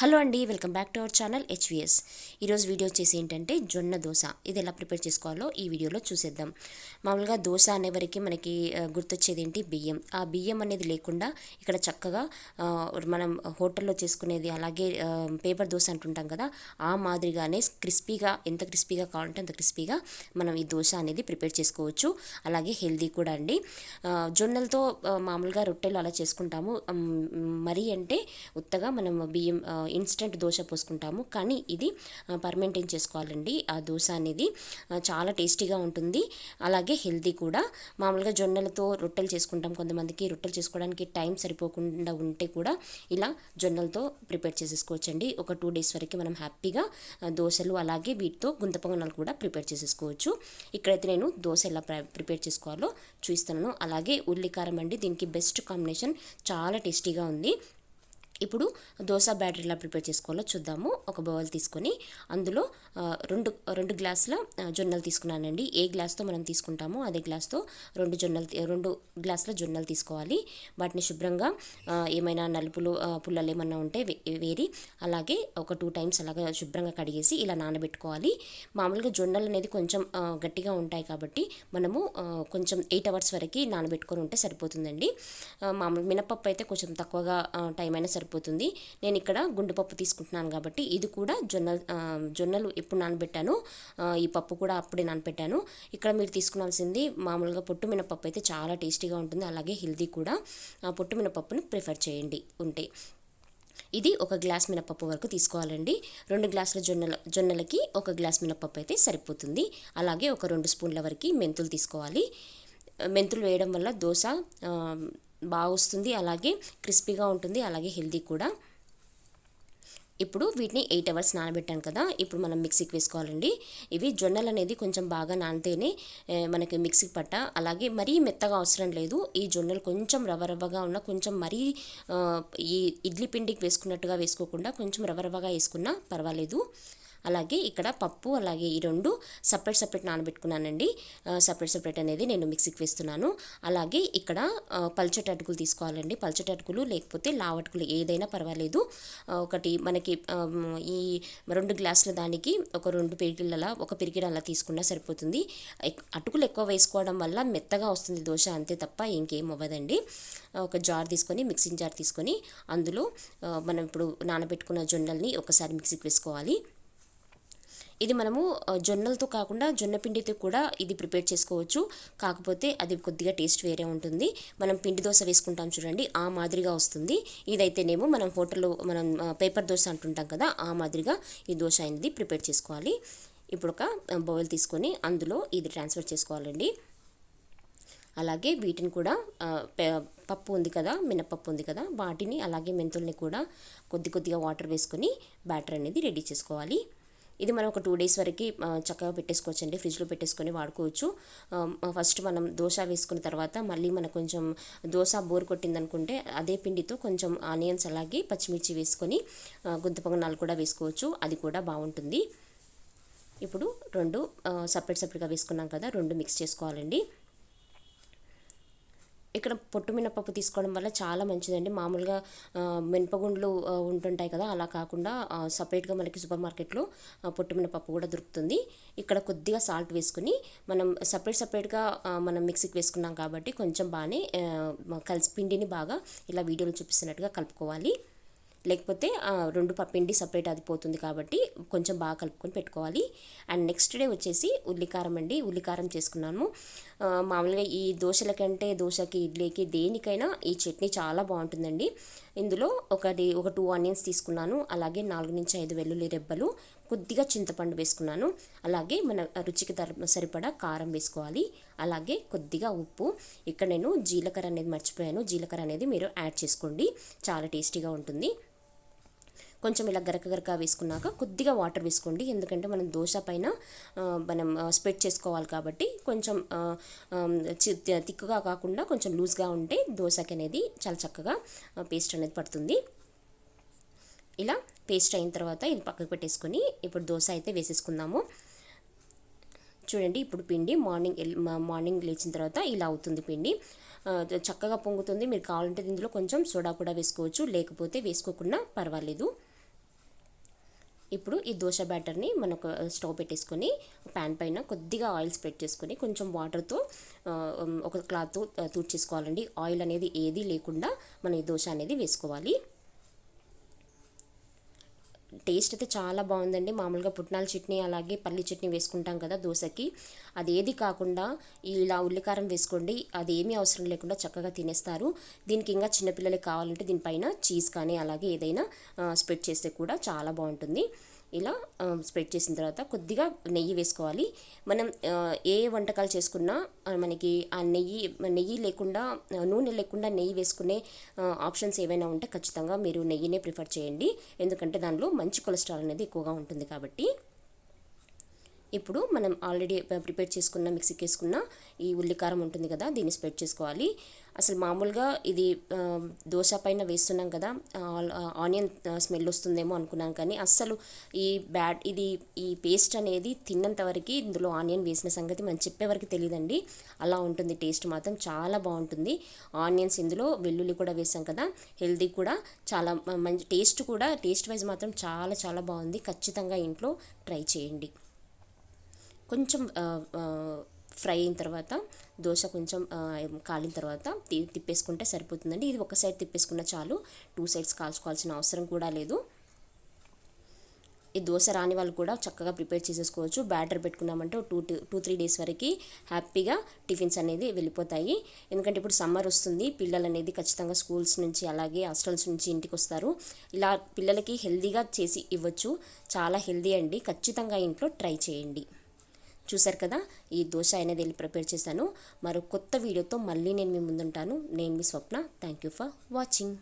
Hello అండి welcome back to our channel HVS ఈరోజు video వచ్చేసి ఏంటంటే జొన్న దోశ. ఇది ఎలా ప్రిపేర్ చేసుకోవాలో ఈ వీడియోలో చూసేద్దాం. మామూలుగా దోశ అనేవరకు మనకి గుర్తొచ్చేది ఏంటి? బియ్యం. ఆ బియ్యం అనేది లేకుండా ఇక్కడ చక్కగా మనం హోటల్లో చేసుకునేది అలాగే పేపర్ దోశ అంటుంటాం కదా ఆ మాదిరిగానే క్రిస్పీగా ఎంత క్రిస్పీగా కావాలంటే అంత క్రిస్పీగా మనం ఈ దోశ అనేది ప్రిపేర్ చేసుకోవచ్చు. అలాగే హెల్దీ కూడా అండి. జొన్నలతో మామూలుగా రొట్టెలు అలా చేసుకుంటాము. మరీ అంటే ఉత్తగా మనం బియ్యం ఇన్స్టెంట్ దోశ పోసుకుంటాము. కానీ ఇది పర్మెంటైన్ చేసుకోవాలండి. ఆ దోశ అనేది చాలా టేస్టీగా ఉంటుంది. అలాగే హెల్తీ కూడా. మామూలుగా జొన్నలతో రొట్టెలు చేసుకుంటాం. కొంతమందికి రొట్టెలు చేసుకోవడానికి టైం సరిపోకుండా ఉంటే కూడా ఇలా జొన్నలతో ప్రిపేర్ చేసేసుకోవచ్చండి. ఒక టూ డేస్ వరకు మనం హ్యాపీగా దోశలు అలాగే వీటితో గుంత పొంగనాలు కూడా ప్రిపేర్ చేసేసుకోవచ్చు. ఇక్కడైతే నేను దోశ ఎలా ప్ర- ప్రిపేర్ చేసుకోవాలో చూపిస్తున్నాను అలాగే ఉల్లికారం అండి. దీనికి బెస్ట్ కాంబినేషన్ చాలా టేస్టీగా ఉంది. ఇప్పుడు దోశ బ్యాటర్ ఎలా ప్రిపేర్ చేసుకోవాలో చూద్దాము. ఒక బౌల్ తీసుకొని అందులో రెండు రెండు గ్లాసుల జొన్నలు తీసుకున్నానండి. ఏ గ్లాస్తో మనం తీసుకుంటామో అదే గ్లాస్తో రెండు జొన్నలు రెండు గ్లాసుల జొన్నలు తీసుకోవాలి. వాటిని శుభ్రంగా ఏమైనా నలుపులు పుల్లలు ఏమన్నా ఉంటే వే- వేరి అలాగే ఒక టూ టైమ్స్ అలాగా శుభ్రంగా కడిగేసి ఇలా నానబెట్టుకోవాలి. మామూలుగా జొన్నలు అనేది కొంచెం గట్టిగా ఉంటాయి కాబట్టి మనము కొంచెం ఎయిట్ అవర్స్ వరకు నానబెట్టుకొని ఉంటే సరిపోతుందండి. మామూలు మినపప్పు అయితే కొంచెం తక్కువగా టైం అయినా సరిపోతుంది సరిపోతుంది నేను ఇక్కడ గుండెపప్పు తీసుకుంటున్నాను కాబట్టి ఇది కూడా జొన్న జొన్నలు ఎప్పుడు నానబెట్టాను. ఈ పప్పు కూడా అప్పుడే నానబెట్టాను. ఇక్కడ మీరు తీసుకోవాల్సింది మామూలుగా పొట్టు మినపప్పు అయితే చాలా టేస్టీగా ఉంటుంది. అలాగే హెల్దీ కూడా. పొట్టు మినపప్పును ప్రిఫర్ చేయండి ఉంటే. ఇది ఒక గ్లాస్ మినపప్పు వరకు తీసుకోవాలండి. రెండు గ్లాసుల జొన్నల జొన్నలకి ఒక గ్లాస్ మినపప్పు అయితే సరిపోతుంది. అలాగే ఒక రెండు స్పూన్ల వరకు మెంతులు తీసుకోవాలి. మెంతులు వేయడం వల్ల దోశ బాగా వస్తుంది అలాగే క్రిస్పీగా ఉంటుంది అలాగే హెల్దీ కూడా. ఇప్పుడు వీటిని ఎయిట్ అవర్స్ నానబెట్టాను కదా ఇప్పుడు మనం మిక్సీకి వేసుకోవాలండి. ఇవి జొన్నలు అనేది కొంచెం బాగా నానితేనే మనకి మిక్సీకి పట్ట అలాగే మరీ మెత్తగా అవసరం లేదు. ఈ జొన్నలు కొంచెం రవ్వ రవ్వగా ఉన్న కొంచెం మరీ ఈ ఇడ్లీ పిండికి వేసుకున్నట్టుగా వేసుకోకుండా కొంచెం రవ్వ రవ్వగా వేసుకున్నా పర్వాలేదు. అలాగే ఇక్కడ పప్పు అలాగే ఈ రెండు సపరేట్ సపరేట్ నానబెట్టుకున్నానండి. సపరేట్ సపరేట్ అనేది నేను మిక్సీకి వేస్తున్నాను. అలాగే ఇక్కడ పల్చటి అటుకులు తీసుకోవాలండి. పల్చటి అటుకులు లేకపోతే లావటుకులు ఏదైనా పర్వాలేదు. ఒకటి మనకి ఈ రెండు గ్లాసుల దానికి ఒక రెండు పిరికిళ్ళ ఒక పెరిగిడ అలా తీసుకున్నా సరిపోతుంది. అటుకులు ఎక్కువ వేసుకోవడం వల్ల మెత్తగా వస్తుంది దోశ అంతే తప్ప ఇంకేం అవ్వదండి. ఒక జార్ తీసుకొని మిక్సింగ్ జార్ తీసుకొని అందులో మనం ఇప్పుడు నానబెట్టుకున్న జొన్నల్ని ఒకసారి మిక్సీకి వేసుకోవాలి. ఇది మనము జొన్నలతో కాకుండా జొన్న పిండితో కూడా ఇది ప్రిపేర్ చేసుకోవచ్చు. కాకపోతే అది కొద్దిగా టేస్ట్ వేరే ఉంటుంది. మనం పిండి దోశ వేసుకుంటాం చూడండి ఆ మాదిరిగా వస్తుంది. ఇదైతేనేమో మనం హోటల్లో మనం పేపర్ దోశ అంటుంటాం కదా ఆ మాదిరిగా ఈ దోశ అనేది ప్రిపేర్ చేసుకోవాలి. ఇప్పుడు ఒక బౌల్ తీసుకొని అందులో ఇది ట్రాన్స్ఫర్ చేసుకోవాలండి. అలాగే వీటిని కూడా పప్పు ఉంది కదా మినపప్పు ఉంది కదా వాటిని అలాగే మెంతుల్ని కూడా కొద్ది కొద్దిగా వాటర్ వేసుకొని బ్యాటర్ అనేది రెడీ చేసుకోవాలి. ఇది మనం ఒక టూ డేస్ వరకు చక్కగా పెట్టేసుకోవచ్చు అండి ఫ్రిడ్జ్లో పెట్టేసుకొని వాడుకోవచ్చు. ఫస్ట్ మనం దోశ వేసుకున్న తర్వాత మళ్ళీ మనకు కొంచెం దోశ బోర్ కొట్టిందనుకుంటే అదే పిండితో కొంచెం ఆనియన్స్ అలాగే పచ్చిమిర్చి వేసుకొని గుంత పొంగనాలు కూడా వేసుకోవచ్చు. అది కూడా బాగుంటుంది. ఇప్పుడు రెండు సపరేట్ సపరేట్గా వేసుకున్నాం కదా రెండు మిక్స్ చేసుకోవాలండి. ఇక్కడ పొట్టు మినపప్పు తీసుకోవడం వల్ల చాలా మంచిదండి. మామూలుగా మినపగుండ్లు ఉంటుంటాయి కదా అలా కాకుండా సపరేట్గా మనకి సూపర్ మార్కెట్లో పొట్టు మినపప్పు కూడా దొరుకుతుంది. ఇక్కడ కొద్దిగా సాల్ట్ వేసుకుని మనం సపరేట్ సపరేట్గా మనం మిక్సీకి వేసుకున్నాం కాబట్టి కొంచెం బాగానే కలిసి పిండిని బాగా ఇలా వీడియోలో చూపిస్తున్నట్టుగా కలుపుకోవాలి. లేకపోతే రెండు పిండి సపరేట్ అది పోతుంది కాబట్టి కొంచెం బాగా కలుపుకొని పెట్టుకోవాలి. అండ్ నెక్స్ట్ డే వచ్చేసి ఉల్లికారం అండి. ఉల్లికారం చేసుకున్నాను. మామూలుగా ఈ దోశల కంటే దోశకి ఇడ్లీకి దేనికైనా ఈ చట్నీ చాలా బాగుంటుందండి. ఇందులో ఒకటి ఒక టూ ఆనియన్స్ తీసుకున్నాను. అలాగే నాలుగు నుంచి ఐదు వెల్లుల్లి రెబ్బలు కొద్దిగా చింతపండు వేసుకున్నాను. అలాగే మన రుచికి తర సరిపడా కారం వేసుకోవాలి. అలాగే కొద్దిగా ఉప్పు. ఇక్కడ నేను జీలకర్ర అనేది మర్చిపోయాను. జీలకర్ర అనేది మీరు యాడ్ చేసుకోండి. చాలా టేస్టీగా ఉంటుంది. కొంచెం ఇలా గరక గరక వేసుకున్నాక కొద్దిగా వాటర్ వేసుకోండి. ఎందుకంటే మనం దోశ పైన మనం స్ప్రెడ్ చేసుకోవాలి కాబట్టి కొంచెం తిక్కుగా కాకుండా కొంచెం లూజ్గా ఉంటే దోశకి అనేది చాలా చక్కగా పేస్ట్ అనేది పడుతుంది. ఇలా పేస్ట్ అయిన తర్వాత ఇది పక్కకు పెట్టేసుకొని ఇప్పుడు దోశ అయితే వేసేసుకుందాము. చూడండి ఇప్పుడు పిండి మార్నింగ్ మార్నింగ్ లేచిన తర్వాత ఇలా అవుతుంది పిండి. చక్కగా పొంగుతుంది. మీరు కావాలంటే ఇందులో కొంచెం సోడా కూడా వేసుకోవచ్చు. లేకపోతే వేసుకోకుండా పర్వాలేదు. ఇప్పుడు ఈ దోశ బ్యాటర్ని మనకు స్టవ్ పెట్టేసుకొని ప్యాన్ పైన కొద్దిగా ఆయిల్ స్ప్రెడ్ చేసుకొని కొంచెం వాటర్తో ఒక క్లాత్ తూడ్చేసుకోవాలండి. ఆయిల్ అనేది ఏది లేకుండా మనం ఈ దోశ అనేది వేసుకోవాలి. టేస్ట్ అయితే చాలా బాగుందండి. మామూలుగా పుట్నాల చట్నీ అలాగే పల్లి చట్నీ వేసుకుంటాం కదా దోశకి. అది ఏది కాకుండా ఇలా ఉల్లికారం వేసుకోండి. అది ఏమీ అవసరం లేకుండా చక్కగా తినేస్తారు. దీనికి ఇంకా చిన్నపిల్లలకి కావాలంటే దీనిపైన చీజ్ కానీ అలాగే ఏదైనా స్ప్రెడ్ చేస్తే కూడా చాలా బాగుంటుంది. ఇలా స్ప్రెడ్ చేసిన తర్వాత కొద్దిగా నెయ్యి వేసుకోవాలి. మనం ఏ వంటకాలు చేసుకున్నా మనకి ఆ నెయ్యి నెయ్యి లేకుండా నూనె లేకుండా నెయ్యి వేసుకునే ఆప్షన్స్ ఏవైనా ఉంటే ఖచ్చితంగా మీరు నెయ్యినే ప్రిఫర్ చేయండి. ఎందుకంటే దానిలో మంచి కొలెస్ట్రాల్ అనేది ఎక్కువగా ఉంటుంది కాబట్టి. ఇప్పుడు మనం ఆల్రెడీ ప్రిపేర్ చేసుకున్న మిక్సీకి వేసుకున్న ఈ ఉల్లికారం ఉంటుంది కదా దీన్ని స్ప్రెడ్ చేసుకోవాలి. అసలు మామూలుగా ఇది దోశ పైన వేస్తున్నాం కదా ఆనియన్ స్మెల్ వస్తుందేమో అనుకున్నాను కానీ అస్సలు ఈ బ్యాడ్ ఇది ఈ పేస్ట్ అనేది తిన్నంత వరకు ఇందులో ఆనియన్ వేసిన సంగతి మనం చెప్పే వరకు తెలియదండి అలా ఉంటుంది టేస్ట్ మాత్రం చాలా బాగుంటుంది. ఆనియన్స్ ఇందులో వెల్లుల్లి కూడా వేసాం కదా హెల్దీ కూడా చాలా మంచి టేస్ట్ కూడా టేస్ట్ వైజ్ మాత్రం చాలా చాలా బాగుంది. ఖచ్చితంగా ఇంట్లో ట్రై చేయండి. కొంచెం ఫ్రై అయిన తర్వాత దోశ కొంచెం కాలిన తర్వాత తిప్పేసుకుంటే సరిపోతుందండి. ఇది ఒక సైడ్ తిప్పేసుకున్న చాలు. టూ సైడ్స్ కాల్చుకోవాల్సిన అవసరం కూడా లేదు. ఈ దోశ రాని వాళ్ళు కూడా చక్కగా ప్రిపేర్ చేసేసుకోవచ్చు. బ్యాటర్ పెట్టుకున్నామంటే టూ టూ త్రీ డేస్ వరకు హ్యాపీగా టిఫిన్స్ అనేది వెళ్ళిపోతాయి. ఎందుకంటే ఇప్పుడు సమ్మర్ వస్తుంది. పిల్లలు అనేది ఖచ్చితంగా స్కూల్స్ నుంచి అలాగే హాస్టల్స్ నుంచి ఇంటికి వస్తారు. ఇలా పిల్లలకి హెల్దీగా చేసి ఇవ్వచ్చు. చాలా హెల్దీ అండి. ఖచ్చితంగా ఇంట్లో ట్రై చేయండి. చూసారు కదా ఈ దోశ అనేది వెళ్ళి ప్రిపేర్ చేశాను. మరో కొత్త వీడియోతో మళ్ళీ నేను మీ ముందుంటాను. నేను మీ Swapna. Thank you for watching